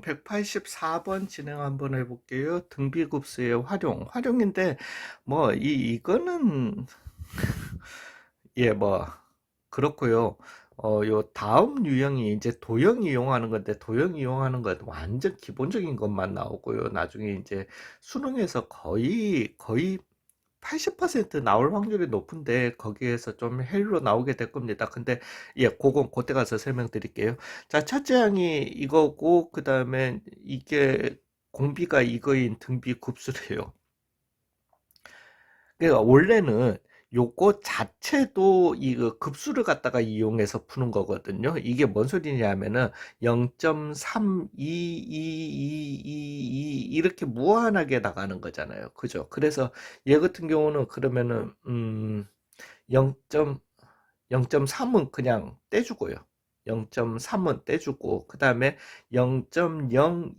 184번 진행 한번 해볼게요. 등비급수의 활용. 활용인데, 뭐, 이, 이거는, 예, 뭐, 그렇고요. 어, 요 다음 유형이 이제 도형 이용하는 건데, 도형 이용하는 건 완전 기본적인 것만 나오고요. 나중에 이제 수능에서 거의, 거의 80% 나올 확률이 높은데 거기에서 좀 헬로 나오게 될 겁니다. 근데 예, 그건 그때 가서 설명드릴게요. 자, 첫째 항이 이거고 그 다음에 이게 공비가 이거인 등비 급수래요. 그러니까 원래는 요거 자체도 이거 급수를 갖다가 이용해서 푸는 거거든요. 이게 뭔 소리냐면은 0.32222 이렇게 무한하게 나가는 거잖아요. 그죠? 그래서 얘 같은 경우는 그러면은 음 0. 0.3은 그냥 떼주고요. 0.3은 떼주고 그 다음에 0.0222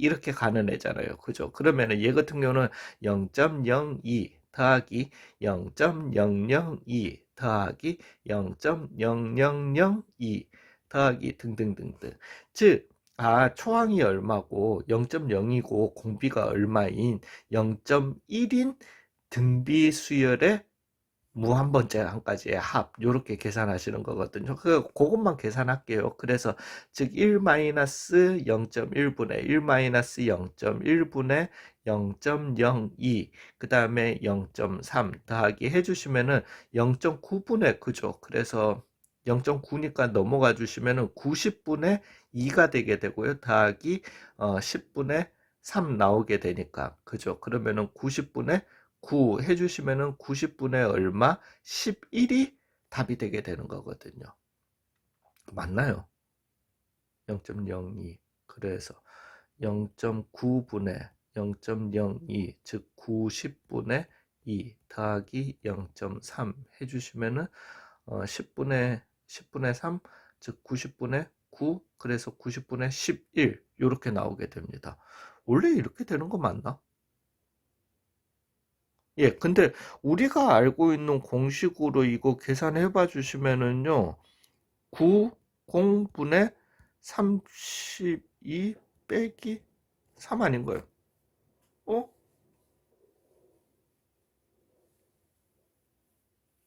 이렇게 가는 애잖아요. 그죠? 그러면은 얘 같은 경우는 0.02 더하기 0.002 더하기 0.0002 더하기 등등등등. 즉, 아, 초항이 얼마고 0.0이고 공비가 얼마인 0.1인 등비 수열의 무 한 번째항까지의 합 요렇게 계산하시는 거거든요. 그 그것만 계산할게요. 그래서 즉 1-0.1분의 1-0.1분의 0.02 그 다음에 0.3 더하기 해주시면은 0.9분의 그죠. 그래서 0.9니까 넘어가 주시면은 90분의 2가 되게 되고요. 더하기 어, 10분의 3 나오게 되니까 그죠. 그러면은 90분의 9 해주시면은 90분의 얼마? 11이 답이 되게 되는 거거든요. 맞나요? 0.02 그래서 0.9분의 0.02, 즉 90분의 2 더하기 0.3 해주시면은 어, 10분의 10분의 3, 즉 90분의 9, 그래서 90분의 11 이렇게 나오게 됩니다. 원래 이렇게 되는 거 맞나? 예, 근데 우리가 알고 있는 공식으로 이거 계산해 봐 주시면은요. 9 0분의 32 빼기 3 아닌 거예요. 어?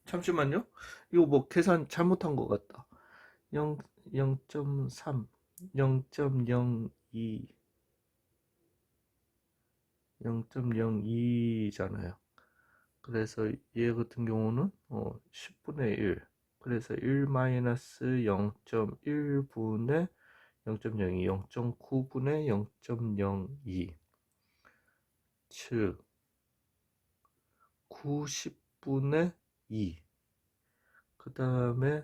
잠시만요. 이거 뭐 계산 잘못한 것 같다. 0, 0.3, 0.02, 0.02잖아요. 그래서 얘 같은 경우는 어, 10분의 1. 그래서 1-0.1분의 0.02, 0.9분의 0.02. 즉 90분의 2. 그 다음에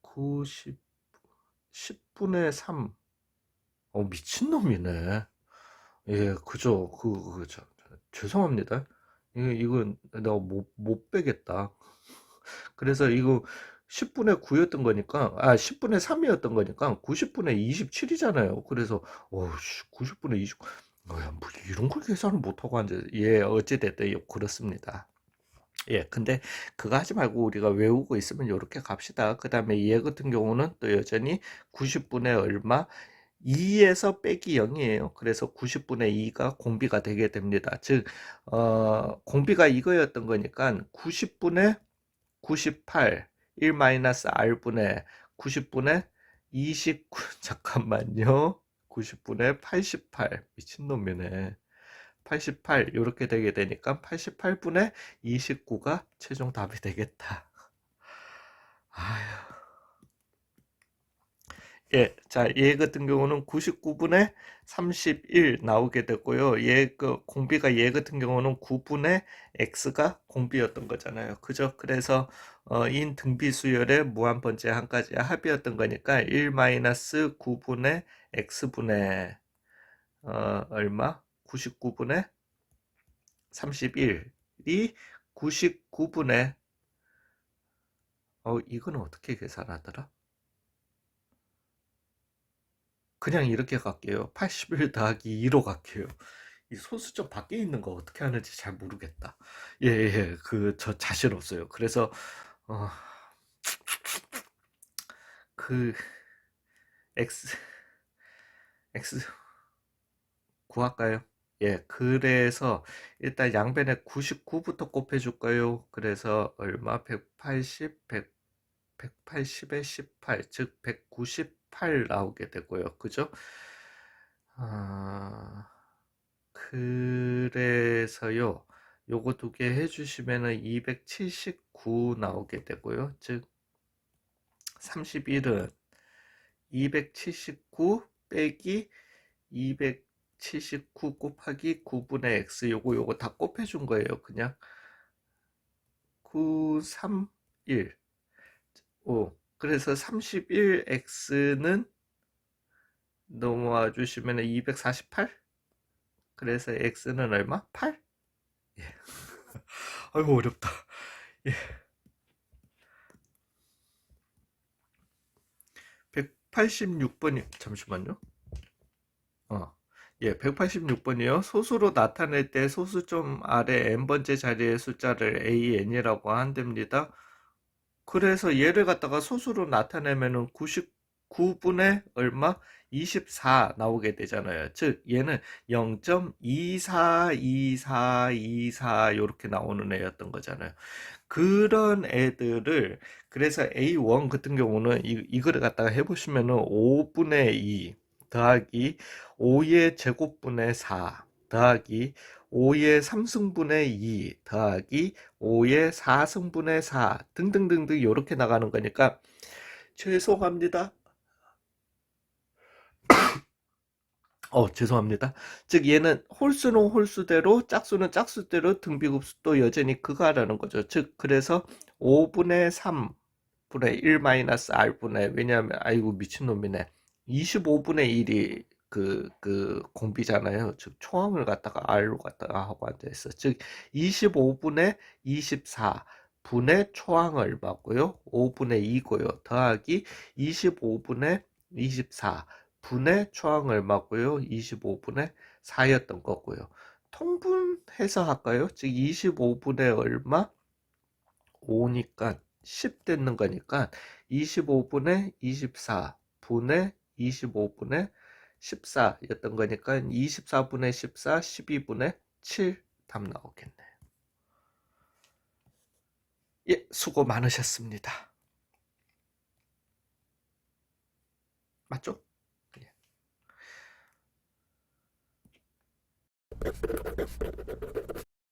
90 10분의 3. 어 미친놈이네. 예, 그죠. 그, 그, 저, 죄송합니다. 이거, 내가 못, 못 빼겠다. 그래서 이거 10분의 9였던 거니까, 아, 10분의 3이었던 거니까 90분의 27이잖아요. 그래서, 어, 90분의 20, 뭐야, 뭐 이런 걸 계산을 못하고 앉아. 예, 어찌됐든, 예, 그렇습니다. 예, 근데 그거 하지 말고 우리가 외우고 있으면 이렇게 갑시다. 그 다음에 얘 같은 경우는 또 여전히 90분의 얼마, 2에서 빼기 0이에요. 그래서 90분의 2가 공비가 되게 됩니다. 즉, 어, 공비가 이거였던 거니까 90분의 98, 1-r분의 90분의 29, 잠깐만요. 90분의 88, 미친놈이네. 88, 이렇게 되게 되니까 88분의 29가 최종 답이 되겠다. 아휴. 예, 자, 얘 같은 경우는 99분의 31 나오게 되고요. 얘, 그, 공비가 얘 같은 경우는 9분의 x가 공비였던 거잖아요. 그죠? 그래서, 어, 인 등비 수열의 무한번째 한 가지 합이었던 거니까 1-9분의 x분의, 어, 얼마? 99분의 31이 99분의, 어, 이거는 어떻게 계산하더라? 그냥 이렇게 갈게요. 81 더하기 2로 갈게요. 이 소수점 밖에 있는 거 어떻게 하는지 잘 모르겠다. 예, 예, 그, 저 자신 없어요. 그래서, 어, 그, x x 구할까요? 예, 그래서 일단 양변에 99부터 곱해줄까요? 그래서 얼마? 180, 100, 180에 18, 즉 198 나오게 되고요. 그죠? 아, 그래서요. 요거 두 개 해주시면은 279 나오게 되고요. 즉 31은 279 빼기 279 곱하기 9분의 x 요거 요거 다 곱해준 거예요. 그냥 9, 3, 1 5 그래서 31x는 넘어와 주시면 248 그래서 x는 얼마? 8? 예. 아이고 어렵다. 예. 186번이 잠시만요. 어. 예, 186번이요. 소수로 나타낼 때 소수점 아래 n번째 자리의 숫자를 an이라고 한답니다. 그래서 얘를 갖다가 소수로 나타내면은 99분의 얼마? 24 나오게 되잖아요. 즉 얘는 0.242424 이렇게 나오는 애였던 거잖아요. 그런 애들을 그래서 A1 같은 경우는 이, 이거를 갖다가 해보시면은 5분의 2 더하기 5의 제곱분의 4 더하기 5의 3승분의 2 더하기 5의 4승분의 4 등등등등 이렇게 나가는 거니까 죄송합니다. 어, 죄송합니다. 즉 얘는 홀수는 홀수대로 짝수는 짝수대로 등비급수도 여전히 그거라는 거죠. 즉 그래서 5분의 3분의 1 마이너스 r분의 왜냐하면 아이고 미친놈이네. 25분의 1이 그, 그, 공비잖아요. 즉, 초항을 갖다가 R로 갖다가 하고 앉아있어. 즉, 25분의 24. 분의 초항 얼마고요? 5분의 2고요. 더하기 25분의 24. 분의 초항 얼마고요? 25분의 4였던 거고요. 통분해서 할까요? 즉 25분의 얼마? 5니까 10 되는 거니까 25분의 24 분의 25분의 14였던 거니까 24분의 14, 12분의 7 답 나오겠네요. 예, 수고 많으셨습니다. 맞죠?